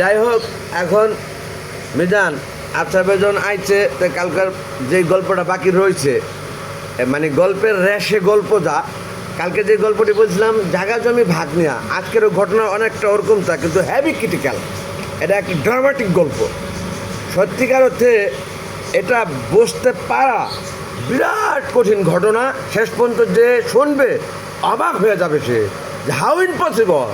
যাই হোক এখন মিজান আচ্ছা বেজন আইছে, তো কালকার যে গল্পটা বাকি রয়েছে মানে গল্পের রেশে গল্প যা, কালকে যে গল্পটি বলছিলাম জায়গা জমি ভাগ নেওয়া আজকের ঘটনা অনেকটা ওরকম তা, কিন্তু হ্যাভি ক্রিটিক্যাল এটা একটি ড্রামাটিক গল্প। সত্যিকার অর্থে এটা বুঝতে পারা বিরাট কঠিন ঘটনা, শেষ পর্যন্ত যে শুনবে, অবাক হয়ে যাবে সে হাউ ইম্পসিবল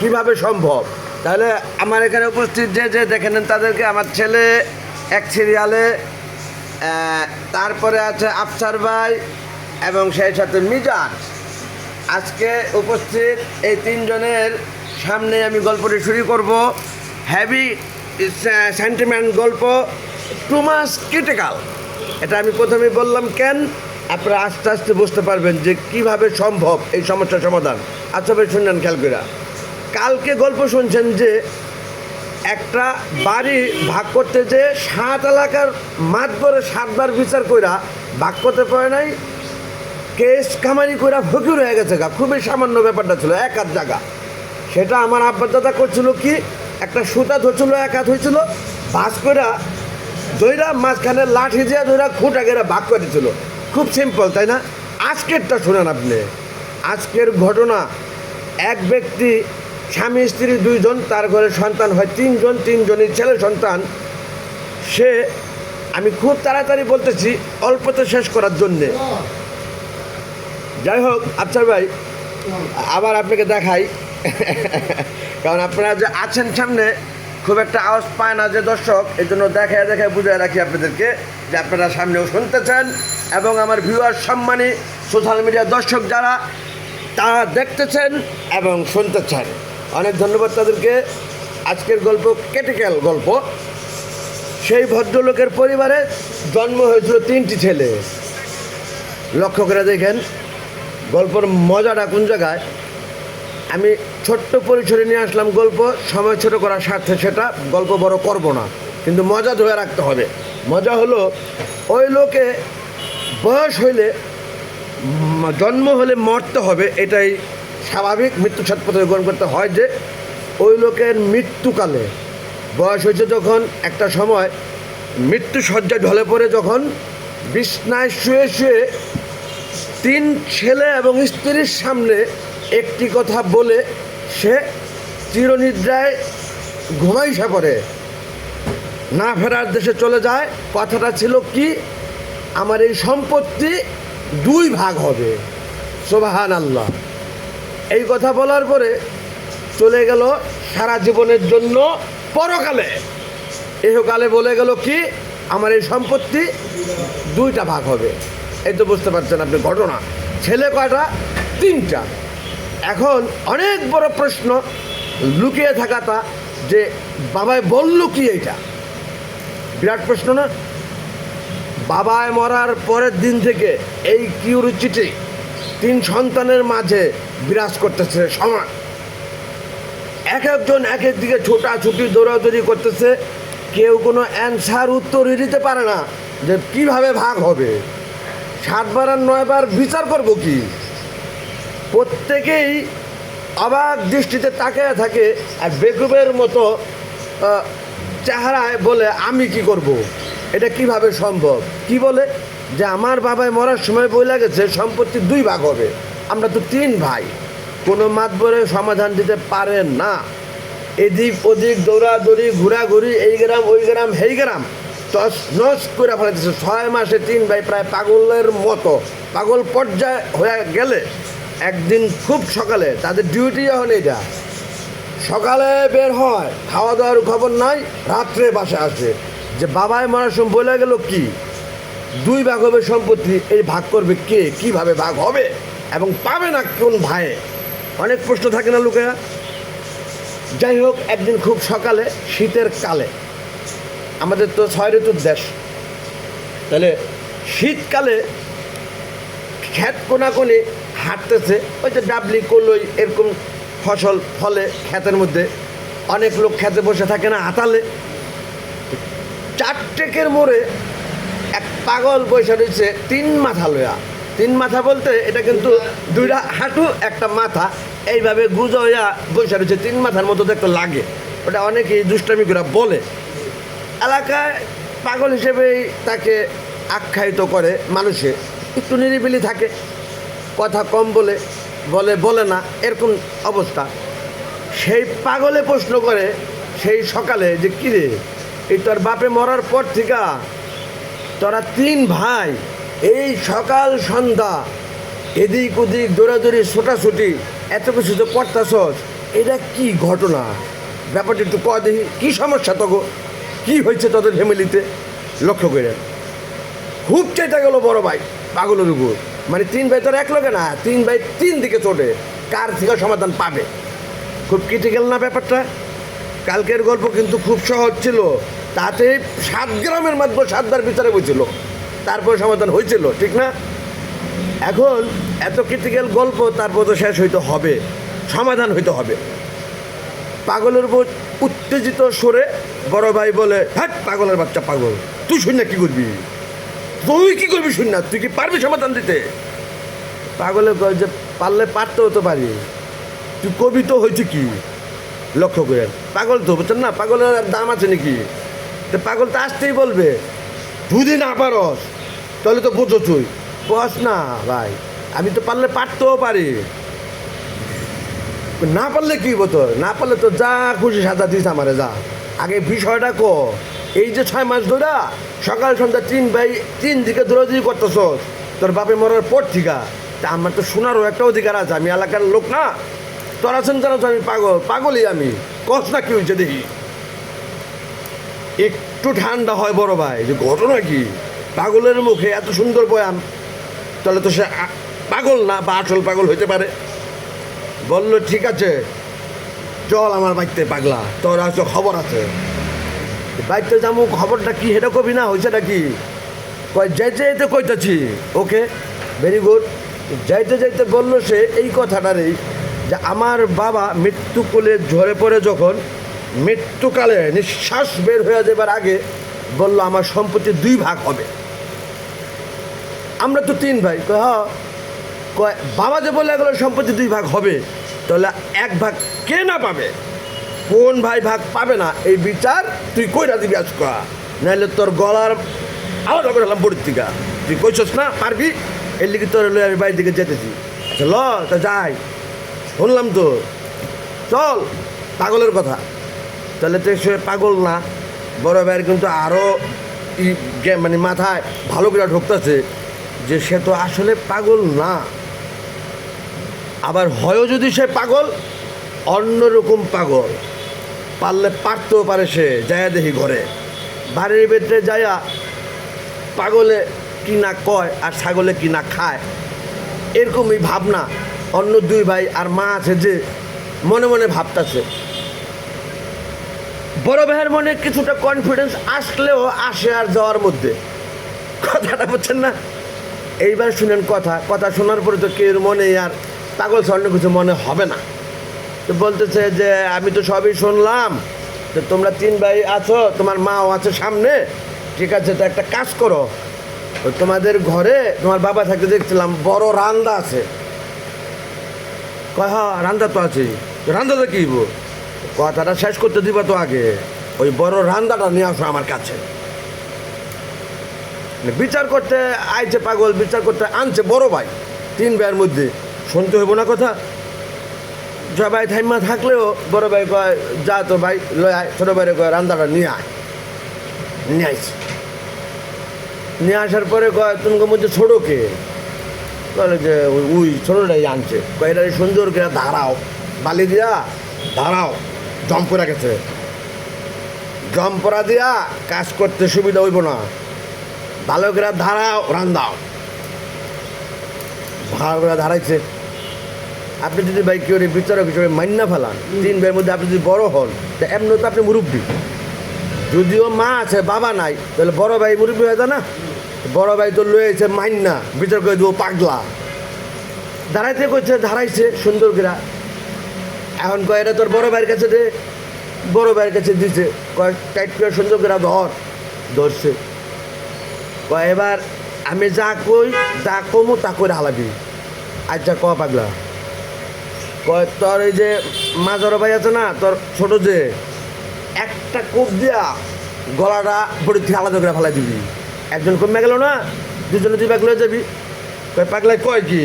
কীভাবে সম্ভব? তাহলে আমার এখানে উপস্থিত যে যে দেখে নেন তাদেরকে, আমার ছেলে এক সিরিয়ালে তারপরে আছে আফসার ভাই এবং সেই সাথে মিজান। আজকে উপস্থিত এই তিনজনের সামনে আমি গল্পটি শুরু করব। হ্যাভি সেন্টিমেন্ট গল্প টু মাস ক্রিটিক্যাল এটা আমি প্রথমে বললাম, কেন? আপনারা আস্তে আস্তে বুঝতে পারবেন যে কীভাবে সম্ভব এই সমস্যার সমাধান। আচ্ছা ভাই, শুনলেন খেয়াল কালকে গল্প শুনছেন যে একটা বাড়ি ভাগ করতে যে সাত এলাকার মাঠ করে সাতবার বিচার কইরা ভাগ করতে পারে নাই, কেস কামারি কইরা ফকির হয়ে গেছে গা। খুবই সামান্য ব্যাপারটা ছিল, এক হাত জায়গা। সেটা আমার আব্বার দাদা করছিল কি, একটা সুতা ধরছিল, এক হাত হয়েছিল, বাস কইরা দইরা মাঝখানে লাঠি দিয়ে দইরা খুঁটা গেরা ভাগ করে দিছিল। খুব সিম্পল তাই না? আজকেরটা শুনেন আপনি। আজকের ঘটনা, এক ব্যক্তি স্বামী, স্ত্রী দুইজন, তার ঘরে সন্তান হয় তিনজন তিনজনই ছেলে সন্তান। সে, আমি খুব তাড়াতাড়ি বলতেছি, অল্পতে শেষ করার জন্যে। যাই হোক আচ্ছা ভাই, আবার আপনাকে দেখাই। কারণ আপনারা যে আছেন সামনে, খুব একটা আওয়াজ পায় না যে দর্শক এই জন্য দেখায় দেখায় বুঝে রাখি আপনাদেরকে যে আপনারা সামনেও শুনতেছেন এবং আমার ভিউয়ার সম্মানী সোশ্যাল মিডিয়ার দর্শক যারা, তারা দেখতেছেন এবং শুনতেছেন। অনেক ধন্যবাদ তাদেরকে। আজকের গল্প ক্যাটিক্যাল গল্প। সেই ভদ্রলোকের পরিবারে জন্ম হয়েছিল তিনটি ছেলে। লক্ষ্য করে দেখেন, গল্পর মজাটা কোন জায়গায়? আমি ছোট্ট পরিসরে নিয়ে আসলাম গল্প, সময় ছোট করার স্বার্থে সেটা, গল্প বড় করব না, কিন্তু মজা ধরে রাখতে হবে। মজা হলো, ওই লোকে বয়স হইলে জন্ম হলে মরতে হবে, এটাই স্বাভাবিক মৃত্যু ছাত্রপত্রে গ্রহণ করতে হয় যে ওই লোকের মৃত্যুকালে বয়স হয়েছে যখন একটা সময় মৃত্যু শয্যায় ঢলে পড়ে যখন বিছনায় শুয়ে শুয়ে তিন ছেলে এবং স্ত্রীর সামনে একটি কথা বলে সে চিরনিদ্রায় ঘুমাইসা পড়ে। না ফেরার দেশে চলে যায়। কথাটা ছিল কি? আমার এই সম্পত্তি দুই ভাগ হবে। সোবাহান আল্লাহ এই কথা বলার পরে চলে গেল সারা জীবনের জন্য পরকালে। এহকালে বলে গেল কি, আমার এই সম্পত্তি দুইটা ভাগ হবে। এই তো বুঝতে পারছেন আপনি ঘটনা। ছেলে কয়টা? তিনটা। এখন অনেক বড় প্রশ্ন লুকিয়ে থাকাটা যে বাবায় বলল কি এইটা? বিরাট প্রশ্ন না? বাবায় মরার পরের দিন থেকে এই কিউরিচিটি তিন সন্তানের মাঝে বিরাজ করতেছে সমান এক একজন এক এক দিকে ছোটাছুটি, দৌড়াদৌড়ি করতেছে। কেউ কোনো অ্যান্সার উত্তরই দিতে পারে না যে কীভাবে ভাগ হবে। সাতবার আর নয়বার বিচার করব কি? প্রত্যেকেই অবাক দৃষ্টিতে তাকিয়ে থাকে আর বেকুবের মতো চেহারায় বলে, আমি কি করব। এটা কীভাবে সম্ভব? কি বলে? যে আমার বাবায় মরার সময় বই লাগেছে সম্পত্তি দুই ভাগ হবে। আমরা তো তিন ভাই। কোনো মাত মাতবরে সমাধান দিতে পারেন না। এদিক ওদিক দৌড়াদৌড়ি, ঘোরাঘুরি, এই গ্রাম, ওই গ্রাম হেই গ্রাম। টস নস করে ফেলাইতেছে। ছয় মাসে তিন ভাই প্রায় পাগলের মতো। পাগল পর্যায়ে হয়ে গেলে একদিন খুব সকালে, তাদের ডিউটি যখন এটা। সকালে বের হয় খাওয়া দাওয়ার খবর নাই, রাত্রে বাসে আসে। যে বাবায় মরার সময় বলে গেল কি? দুই ভাগ হবে সম্পত্তি এই ভাগ করবে কে? কীভাবে ভাগ হবে? এবং পাবে না কোন ভাইয়ে অনেক প্রশ্ন থাকে না লোকেরা যাই হোক, একদিন খুব সকালে, শীতের কালে। আমাদের তো ছয় ঋতুর দেশ। তাহলে শীতকালে ক্ষেত কোনাকুনি হাঁটতেছে, ওই যে ডাবলি, কলই, এরকম ফসল ফলে ক্ষেতের মধ্যে। অনেক লোক খেতে বসে থাকে না হাতালে চারটেকের মোড়ে পাগল বসে রয়েছে তিন মাথা লয়া। তিন মাথা বলতে এটা কিন্তু দুইটা হাঁটু, একটা মাথা। এইভাবে গুজো হইয়া বসে রয়েছে, তিন মাথার মতো দেখতে লাগে। ওটা অনেকেই দুষ্টামি করে বলে। এলাকায় পাগল হিসেবেই তাকে আখ্যায়িত করে মানুষে। একটু নিরিবিলি থাকে, কথা কম বলে বলে বলে না, এরকম অবস্থা। সেই পাগলে প্রশ্ন করে, সেই সকালে যে, কিরে, এই তোর বাপে মরার পর থেকে? তোরা তিন ভাই, এই সকাল সন্ধ্যা, এদিক ওদিক দৌড়াদৌড়ি, ছোটাছুটি, এত কিছু তো করতাছস, এটা কি ঘটনা? ব্যাপারটা একটু কয় দেখি, কী সমস্যা তো কী হয়েছে তোদের ফ্যামিলিতে? লক্ষ্য করে খুব চেটা গেল বড় ভাই, পাগলের উপর। মানে তিন ভাই তোর এক লোকে না, তিন ভাই তিন দিকে চটে, কার থেকে সমাধান পাবে? খুব ক্রিটিক্যাল না ব্যাপারটা? কালকের গল্প কিন্তু খুব সহজ ছিল। তাতে সাত গ্রামের মাধ্যমে সাতবার বিচারে বইছিল। তারপর সমাধান হয়েছিল ঠিক না? এখন এত ক্রিটিক্যাল গল্প তারপর তো শেষ হইতে হবে, সমাধান হইতে হবে। পাগলের উপর উত্তেজিত সরে বড় ভাই বলে হ্যাঁ পাগলের বাচ্চা পাগল, তুই শুন না কি করবি? তুই কি করবি শুন না, তুই কি পারবি সমাধান দিতে? পাগলে কয় যে, পারলে পারতেও তো পারি। তুই কবি তো হয়েছে কি? লক্ষ্য করে পাগল তো বুঝছেন না, পাগলের দাম আছে নাকি? তো পাগল তো আসতেই বলবে। যদি না পারস, তাহলে তো বোঝো তুই। বস না ভাই, আমি তো পারলে পারতেও পারি। না পারলে কি হতো না পারলে তো যা খুশি সাজা দিস আমারে, যা। আগে বিষয়টা কো। এই যে ছয় মাস ধরে সকাল সন্ধ্যা তিন ভাই, তিন দিকে দৌড়াদৌড়ি করতেছ তোর বাপে মরার পর ঠিকা তা আমার তো শোনারও একটা অধিকার আছে, আমি এলাকার লোক না। তোর আছেন জানো আমি পাগল? পাগলই আমি। কস না কি হয়েছে দেখি। একটু ঠান্ডা হয় বড় ভাই। যে ঘটনা কি? পাগলের মুখে এত সুন্দর বয়ান। তাহলে তো সে পাগল না বা আসল পাগল হইতে পারে। বলল, ঠিক আছে, চল আমার বাড়িতে পাগলা, তোর হয়তো খবর আছে। বাড়িতে যাব খবরটা কি হেটা কবি না? হয়েছে নাকি কয়, যাইতে যাইতে কইতেছি। ওকে ভেরি গুড যাইতে যাইতে বলল সে এই কথাটারই যে আমার বাবা মৃত্যু কোলে ঝরে পড়ে যখন মৃত্যুকালে নিঃশ্বাস বের হয়ে যাবার আগে বলল, আমার সম্পত্তি দুই ভাগ হবে। আমরা তো তিন ভাই। হ্যাঁ। কয়, বাবা যে বলে গেলো সম্পত্তি দুই ভাগ হবে, তাহলে এক ভাগ কে না পাবে? কোন ভাই ভাগ পাবে না? এই বিচার তুই কইরা দিবি আজকা নাহলে তোর গলার আলাদা করে হলাম পরিত্রিকা তুই কইছস না, পারবি? এর লিগে তোর লই আমি বাড়ির দিকে যেতেছি। আচ্ছা ল, তা যাই। শুনলাম তো। চল, পাগলের কথা। তাহলে তো সে পাগল না। বড় ভাইয়ের কিন্তু আরও মানে মাথায় ভালো করে ঢুকতেছে যে সে তো আসলে পাগল না। আবার হয়ও যদি সে পাগল অন্যরকম পাগল। পারলে পারতেও পারে সে, যায়া দেখি ঘরে। বাড়ির ভেতরে যায়া পাগলে কি না কয় আর ছাগলে কি না খায়, এরকমই ভাবনা। অন্য দুই ভাই আর মা আছে যে মনে মনে ভাবতাছে। বড় ভাইয়ের মনে কিছুটা কনফিডেন্স আসলেও আসে আর যাওয়ার মধ্যে। কথাটা বলছেন না? এইবার শুনেন কথা কথা শোনার পরে তো কেউ মনে আর পাগল স্বর্ণ কিছু মনে হবে না। তো বলতেছে যে, আমি তো সবই শুনলাম। তো তোমরা তিন ভাই আছো, তোমার মাও আছে সামনে। ঠিক আছে, তো একটা কাজ করো। তোমাদের ঘরে তোমার বাবা থাকতে দেখছিলাম, বড় রান্দা আছে। কয় হ্যাঁ রান্দা তো আছে রান্দাটা কি? কথাটা শেষ করতে দিবা তো আগে। ওই বড় রান্দাটা নিয়ে আসো আমার কাছে। মানে বিচার করতে আইছে পাগল, বিচার করতে আনছে বড় ভাই। তিন ভাইয়ের মধ্যে। শুনতে হইব না কথা। সবাই থাইমা থাকলেও বড় ভাই কয়, যা তো ভাই, লয় আয়। ছোটো ভাইরে কয়, রান্দাটা নিয়ে আয়। নিয়ে আইছে। নিয়ে আসার পরে কয়, তুমি মধ্যে ছোটো কে? বলে যে, ওই- ছোটোটাই আনছে। কয়, এটা সুন্দর করে দাঁড়াও। বালি দিয়া দাঁড়াও। জম করে গেছে। জম পরা দিয়া কাজ করতে সুবিধা হইব না। ভালো করে ধারাও রান্দাও ভালো করে ধারাইছে। আপনি যদি ভাই কেউ বিচারক হিসেবে মান্না ফেলান, তিন ভাইয়ের মধ্যে আপনি যদি বড় হন, তা এমনি তো আপনি মুরব্বী। যদিও মা আছে, বাবা নাই, তাহলে বড় ভাই মুরব্বী হয়ে না? বড় ভাই তো লয়েছে মান্না বিচার করে দেবো পাগলা। দাঁড়াইতে করছে ধারাইছে সুন্দর করে। এখন কয়, এটা তোর বড় ভাইয়ের কাছে দে। বড় ভাইয়ের কাছে দিছে। কয়, টাইট করে সুন্দর করে ধর। ধরছে। কয়, এবার আমি যা কই, যা কমু, তা করে হালাবি। আচ্ছা ক পাগলা? কয়, তোর এই যে মাজর ভাই আছে না, তোর ছোট যে, একটা কোপ দিয়া গলাটা বড়ি থেকে আলাদা করে ফেলাই দিবি। একজন কমে গেল না, দুজনে দুই ব্যাগ যাবি। কয়, পাগলায় কয় কি?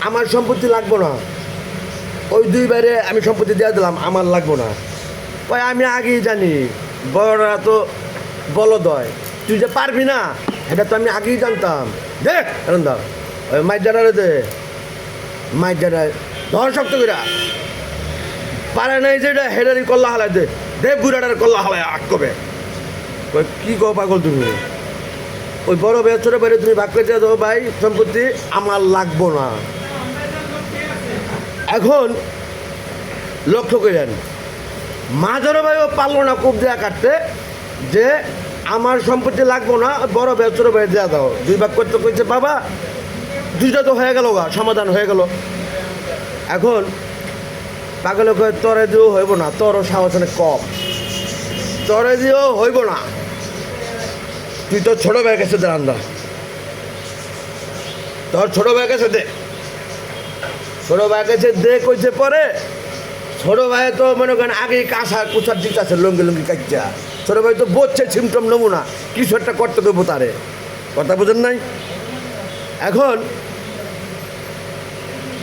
আমার সম্পত্তি লাগবো না। ওই দুই বাইরে আমি সম্পত্তি দিয়ে দিলাম আমার লাগবো না। কয় আমি আগেই জানি বড়রা তো বলদয়। তুই যে পারবি না এটা তো আমি আগেই জানতাম। দেখ দাও ওই মাইক জানারে দে। মাইক জানারে ধর শক্ত করে পারে নাই যে এটা হেডারি কল্লা হালাই দে। দে বুড়াটার কল্লা হালাই আট কবে। কই, কি কো পাগল তুমি? ওই বড় ভাই ছোট ভাইরে তুমি ভাগ করে দিয়ে দেবো ভাই সম্পত্তি আমার লাগবো না। এখন লক্ষ্য করেন মাঝারো ভাইও পারল না কূপ দেওয়া কাটতে যে আমার সম্পত্তি লাগবো না, বড় ভাই, ছোট ভাই দেওয়া দাও। দুই ভাগ করতে কইছে, বাবা, দুইটা তো হয়ে গেল গা, সমাধান হয়ে গেল। এখন পাগলে কয়ে, তরে দিয়েও হইব না, তোরও সাহস অনেক কম। তরে দিয়েও হইব না। তুই তোর ছোট ভাই কাছে দে রান্দা। তোর ছোট ভাই কাছে দে। ছোট ভাই কাছে দে কইছে পরে, ছোট ভাই তো মনে করেন আগে কাঁসা কুচার দিক আছে, লঙ্গি লঙ্গি কাচ্চা ছোট ভাই তো বলছে সিমটম নমুনা, কিছু একটা করতে দেবো তারে। কথা বুঝেন নাই? এখন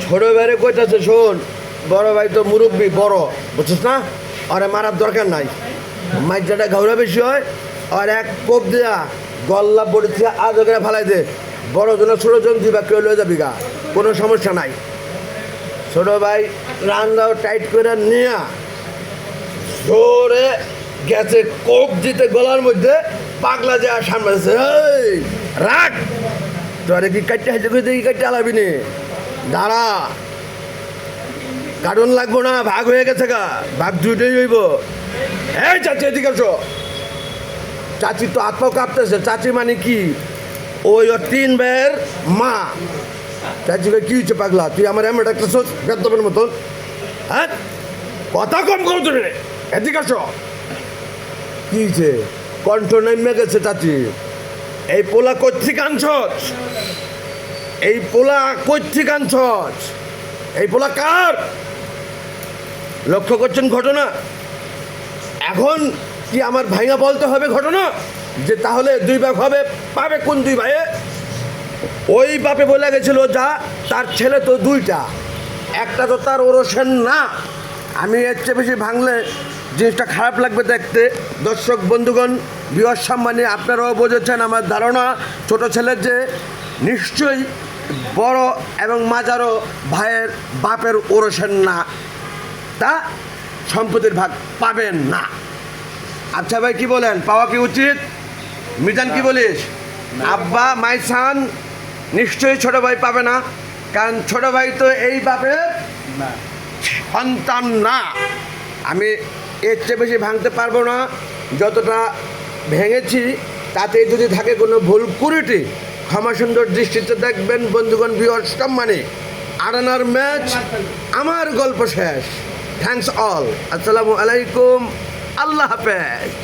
ছোট ভাইরে কইতাছে, শোন, বড় ভাই তো মুরব্বী, বড়, বুঝছিস না? আরে মারার দরকার নাই। মাইজাটা ঘাউরা বেশি হয়, আর এক কোপ দেয়া গল্লা বড়ি আজ করে ফেলাই দে। বড় জন ছোট জন দিবা কেউ লয়ে যাবি গা, কোনো সমস্যা নাই। ছোট ভাই রান্নাও টাইট করে নিয়া জোরে গেছে কোপ দিতে গলার মধ্যে পাগলা যে সামনে আছে, এই রাখ! তোরে কি কাটতে হাইতে করে দেখি কাটতে আলাবি নে। দাঁড়া। কার্টুন লাগবো না ভাগ হয়ে গেছে গা ভাগ দুইটাই হইব। এই চাচি এদিকে আসো। চাচি তো আত্মা কাঁপতেছে চাচি মানে কি? ওই তিন ভাইয়ের মা। হ্যাঁ? কথা কম করো তুমি এদিকে আসো। কি হয়েছে? কণ্ঠ নেমে গেছে চাচি এই পোলা কর্তৃক আনছস? এই পোলা কর্তৃক আনছস? এই পোলা কার? লক্ষ্য করছেন ঘটনা? এখন কি আমার ভাইয়া বলতে হবে ঘটনা? যে তাহলে দুই ভাগ হবে, পাবে কোন দুই ভাইয়ে? ওই বাপে বলে গেছিল যা তার ছেলে তো দুইটা। একটা তো তার ওরসেন না। আমি এর চেয়ে বেশি ভাঙলে জিনিসটা খারাপ লাগবে দেখতে। দর্শক বন্ধুগণ বিহার সম্মানে আপনারাও বুঝেছেন আমার ধারণা ছোট ছেলের যে নিশ্চয়ই বড় এবং মাজারও ভাইয়ের বাপের ওরসেন না তা সম্পত্তির ভাগ পাবেন না। আচ্ছা ভাই কি বলেন? পাওয়া কি উচিত? মিজান কি বলিস? আব্বা মাইসান নিশ্চয়ই ছোট ভাই পাবে না কারণ ছোট ভাই তো এই বাপের সন্তান না। আমি এর চেয়ে বেশি ভাঙতে পারব না যতটা ভেঙেছি তাতে যদি থাকে কোনো ভুল কুড়িটি ক্ষমা সুন্দর দৃষ্টিতে দেখবেন বন্ধুগণ বিহর সম্মানে। আড়ানার ম্যাচ আমার গল্প শেষ। থ্যাংকস অল আসসালামু আলাইকুম। আল্লাহ হাফেজ।